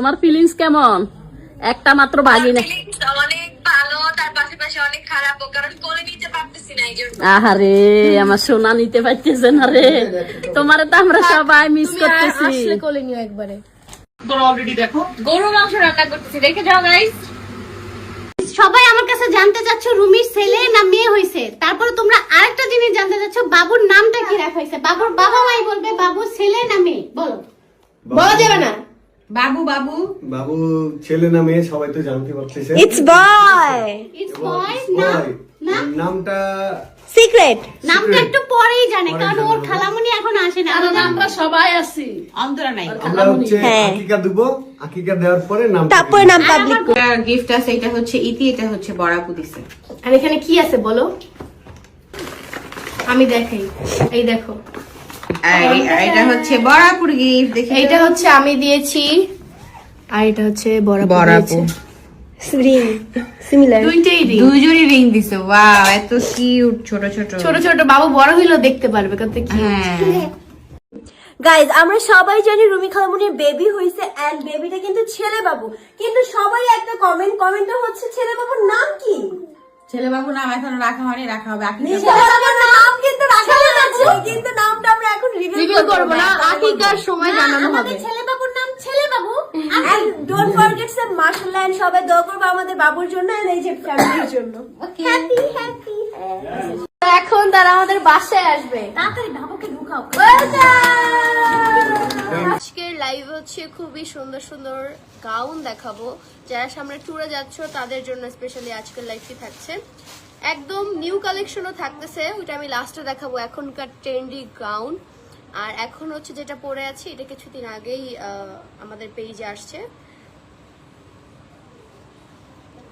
তোমার ফিলিংস কেমন? একটা মাত্র বাগি না। অনেক ভালো তার পাশাপাশি অনেক খারাপও কারণ করে নিতে পারতেছি না আহারে আমার সোনা নিতে পারতেছে না রে। তোমার তো আমরা সবাই মিস করতেছি। আসলে কোলে নিও একবারে। তোরা অলরেডি দেখো। গরু মাংস রান্না করতেছি দেখে যাও গাইস সবাই আমার কাছে জানতে চাচ্ছ রুমির ছেলে না মেয়ে হয়েছে তারপরে তোমরা আরেকটা জিনিস জানতে চাচ্ছ বাবুর নামটা কি রাখা হয়েছে বাবুর বাবা মাই বলবে বাবুর ছেলে না মেয়ে। বলো। বলা যাবে না। বাবু বাবু। বাবু ছেলে না মেয়ে সবাই তো জানতে পারতেছে। It's boy it's boy boy, নাম নামটা সিক্রেট নামটা একটু পরেই জানে কারণ ওর। খালামুনি এখন আসে না। আমরা সবাই আছি। অন্তরা নাই। আমরা হচ্ছে হ্যাঁ। আকিকা দিব। আকিকা দেওয়ার পরে নাম তারপরে নাম পাবলিক। গিফট আছে এটা হচ্ছে ইতি এটা হচ্ছে বড়াপু দিছে। আর এখানে কি আছে বলো? আমি দেখাই। এই দেখো। আর এটা হচ্ছে বড়াপুর গিফট দেখি এইটা হচ্ছে আমি দিয়েছি আর এটা হচ্ছে বড় বড়াপু রিং সিমিলার দুইটাই ring। দুজনই রিং দিছে ওয়াও এত কিউট ছোট ছোট। ছোট ছোট বাবু বড় হইলেও দেখতে পারবে কত কি হ্যাঁ। গাইজ আমরা সবাই জানি রুমি খালামুনির বেবি হয়েছে এন্ড বেবিটা কিন্তু ছেলে বাবু। কিন্তু সবাই একটা কমেন্ট কমেন্টটা হচ্ছে ছেলে বাবুর নাম কি? ছেলে বাবু নাম এখন রাখা হয়নি রাখা হবে আপনি কিন্তু নামটা আমরা এখন রিভিল করব না আকিকার সময় জানানো হবে। আমাদের ছেলে বাবুর নাম ছেলে বাবু এন্ড ডোন্ট ফরগেট এন্ড সবাই দোয়া করবে আমাদের বাবুর জন্য এন্ড এই যে ফ্যামিলির জন্য। হ্যাপি হ্যাপি এখন তারা আমাদের বাসায় আসবে। তাড়াতাড়ি বাবুকে ঢুকাও। আজকের লাইভ হচ্ছে খুবই সুন্দর সুন্দর গাউন দেখাবো। যারা সামনে ট্যুরে যাচ্ছ তাদের জন্য স্পেশালি আজকের লাইভটি থাকছে। একদম নিউ কালেকশনও থাকতেছে, ওইটা আমি লাস্টে দেখাবো, এখনকার ট্রেন্ডি গাউন আর এখন হচ্ছে যেটা পরে আছি, এটা কিছুদিন আগেই আমাদের পেজে আসছে।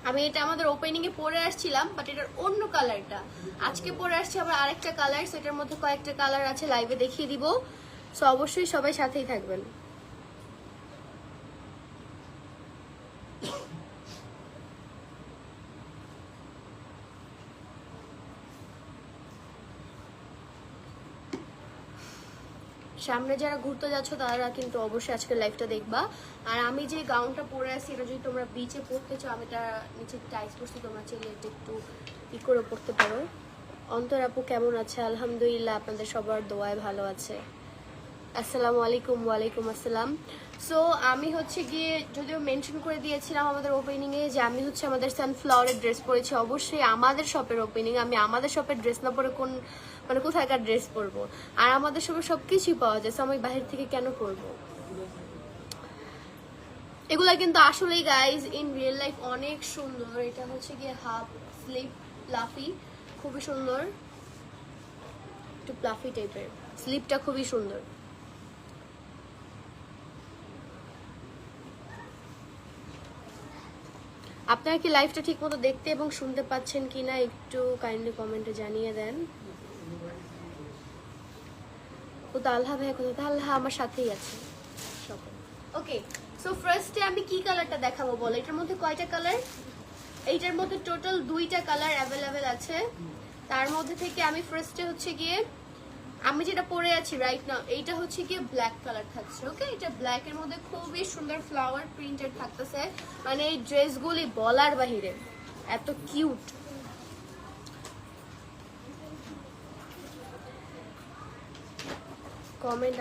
আমি এটা আমাদের ওপেনিং এ পরে আসছিলাম বাট এটার অন্য কালারটা আজকে পরে আসছি আবার আরেকটা কালার সেটার মধ্যে কয়েকটা কালার আছে লাইভে দেখিয়ে দিব। সো অবশ্যই সবাই সাথেই থাকবেন। সামনে যারা ঘুরতে যাচ্ছ, তারা কিন্তু অবশ্যই আজকে লাইফটা দেখবা। আর আমি যে গাউনটা পরে আছি, এটা যদি তোমরা বিচে পড়তে চাও, আমি তার নিচে টাইস করছি তোমরা চাইলে একটু ই করে পড়তে পারো? অন্তর আপু কেমন আছে? আলহামদুলিল্লাহ, আপনাদের সবার দোয়ায় ভালো আছে। আসসালামু আলাইকুম, ওয়ালাইকুম আসসালাম। সো আমি হচ্ছে গিয়ে যদিও মেনশন করে দিয়েছিলাম আমাদের ওপেনিং এ যে আমি হচ্ছে আমাদের সানফ্লাওয়ারের ড্রেস পরেছি, অবশ্যই আমাদের শপের ওপেনিং আমি আমাদের শপের ড্রেস না পরে কোন মানে কোথায়কার ড্রেস পরবো? আর আমাদের শপে সবকিছুই পাওয়া যায়, so আমি বাহির থেকে কেন পরবো? এগুলা কিন্তু আসলেই গাইজ ইন রিয়েল লাইফ অনেক সুন্দর। এটা হচ্ছে গিয়ে হাফ স্লিপ লাফি খুবই সুন্দর। একটু প্লাফি টাইপের স্লিপটা খুবই সুন্দর। আপনারা কি লাইভটা ঠিক মতো দেখতে এবং শুনতে পাচ্ছেন কিনা একটু কাইন্ডলি কমেন্টে জানিয়ে দেন। ও তো আল্লাহ ভাই কোথাও আল্লাহ আমার সাথেই আছে। ওকে সো ফার্স্টে আমি কি কালারটা দেখাবো বলো? এটার মধ্যে কয়টা কালার এইটার মধ্যে টোটাল দুইটা কালার অ্যাভেলেবেল আছে। তার মধ্যে থেকে আমি ফার্স্টে হচ্ছে গিয়ে আমি যেটা পরে আছি রাইট নাও এইটা হচ্ছে গিয়ে ব্ল্যাক কালার থাকছে ওকে এটা ব্ল্যাক এর মধ্যে খুবই সুন্দর ফ্লাওয়ার প্রিন্টেড থাকতেছে। মানে এই ড্রেসগুলি বলার বাহিরে এত কিউট কমেন্ট